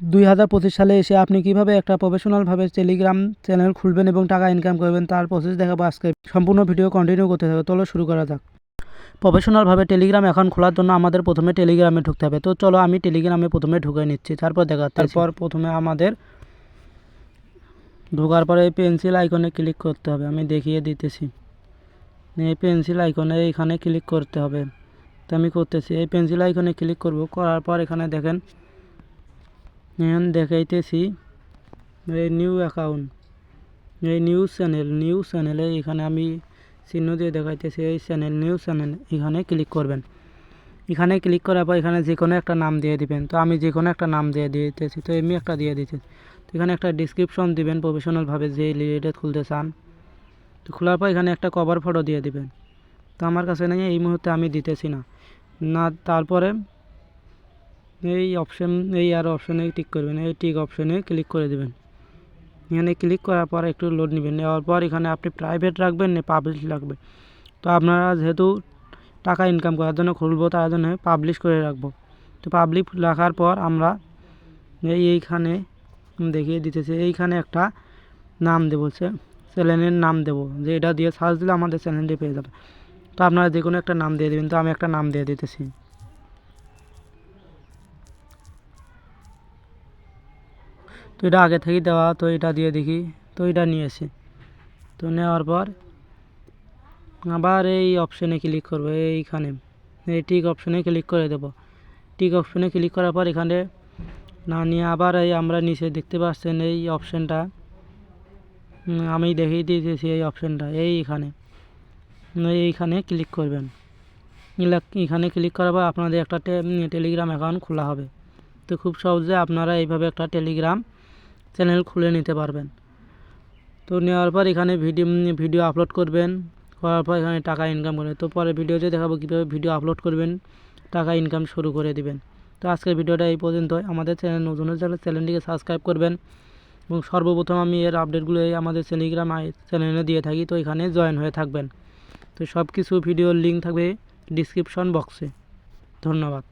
দুই হাজার পঁচিশ সালে এসে আপনি কীভাবে একটা প্রফেশনালভাবে টেলিগ্রাম চ্যানেল খুলবেন এবং টাকা ইনকাম করবেন, তার প্রসেস দেখাবো আজকে। সম্পূর্ণ ভিডিও কন্টিনিউ করতে থাকবে চলো শুরু করা যাক। প্রফেশনালভাবে টেলিগ্রাম অ্যাকাউন্ট খোলার জন্য আমাদের প্রথমে টেলিগ্রামে ঢুকতে হবে। তো চলো আমি টেলিগ্রামে প্রথমে ঢুকে নিচ্ছি, তারপর দেখা তারপর প্রথমে আমাদের ঢোকার পরে এই পেন্সিল আইকনে ক্লিক করতে হবে, আমি দেখিয়ে দিতেছি। এই পেন্সিল আইকনে এখানে ক্লিক করতে হবে। তো আমি করতেছি, এই পেন্সিল আইকনে ক্লিক করব, করার পর এখানে দেখেন এখন দেখাইতেছি। এই নিউ অ্যাকাউন্ট এই নিউজ চ্যানেল নিউজ চ্যানেলে এখানে আমি চিহ্ন দিয়ে দেখাইতেছি, এই চ্যানেল নিউজ চ্যানেল এখানে ক্লিক করবেন। এখানে ক্লিক করার পর এখানে যে কোনো একটা নাম দিয়ে দিবেন। তো আমি যে কোনো একটা নাম দিয়ে দিতেছি, তো এমনি একটা দিয়ে দিতেছি তো এখানে একটা ডিসক্রিপশন দিবেন প্রফেশনালভাবে যে রিলেটেড খুলতে চান। তো খোলার পর এখানে একটা কভার ফটো দিয়ে দিবেন। তো আমার কাছে নেই, এই মুহূর্তে আমি দিতেছি না। না, তারপরে এই অপশন এই আর অপশনে টিক করবেন। এই টিক অপশনে ক্লিক করে দেবেন। এখানে ক্লিক করার পর একটু লোড নেবেন। নেওয়ার পর এখানে আপনি প্রাইভেট রাখবেন, না পাবলিশ রাখবেন। তো আপনারা যেহেতু টাকা ইনকাম করার জন্য খুলবো, তার জন্য পাবলিশ করে রাখব। তো পাবলিক রাখার পর আমরা এই এইখানে দেখিয়ে দিতেছি, এইখানে একটা নাম দেবো চ্যানেলের নাম দেবো। যে এটা দিয়ে সার্চ দিলে আমাদের চ্যানেলটি পেয়ে যাবে। তো আপনারা যে কোনো একটা নাম দিয়ে দেবেন। তো আমি একটা নাম দিয়ে দিতেছি। তো এটা আগে থেকেই দেওয়া, তো এটা দিয়ে দেখি, তো এটা নিয়েছি তো নেওয়ার পর আবার এই অপশানে ক্লিক করব, এইখানে। এই টিক অপশানে ক্লিক করে দেব। টিক অপশানে ক্লিক করার পর এখানে না নিয়ে আবার এই আমরা নিচে দেখতে পাচ্ছেন এই অপশানটা আমি দেখিয়ে দিয়েছি এই অপশানটা এইখানে। এইখানে ক্লিক করবেন। এখানে ক্লিক করার পর আপনাদের একটা টেলিগ্রাম অ্যাকাউন্ট খোলা হবে। তো খুব সহজে আপনারা এইভাবে একটা টেলিগ্রাম চ্যানেল খুলে নিতে পারবেন। তো নেওয়ার পর এখানে ভিডিও ভিডিও আপলোড করবেন। করার পর এখানে টাকা ইনকাম করবেন। তো পরে ভিডিওতে দেখাবো কীভাবে ভিডিও আপলোড করবেন। টাকা ইনকাম শুরু করে দিবেন। তো আজকের ভিডিওটা এই পর্যন্ত আমাদের চ্যানেল নতুন চ্যানেলটিকে সাবস্ক্রাইব করবেন। এবং সর্বপ্রথম আমি এর আপডেটগুলো এই আমাদের টেলিগ্রাম চ্যানেলে দিয়ে থাকি। তো এখানে জয়েন হয়ে থাকবেন। তো সব কিছু ভিডিওর লিঙ্ক থাকবে ডিসক্রিপশন বক্সে ধন্যবাদ।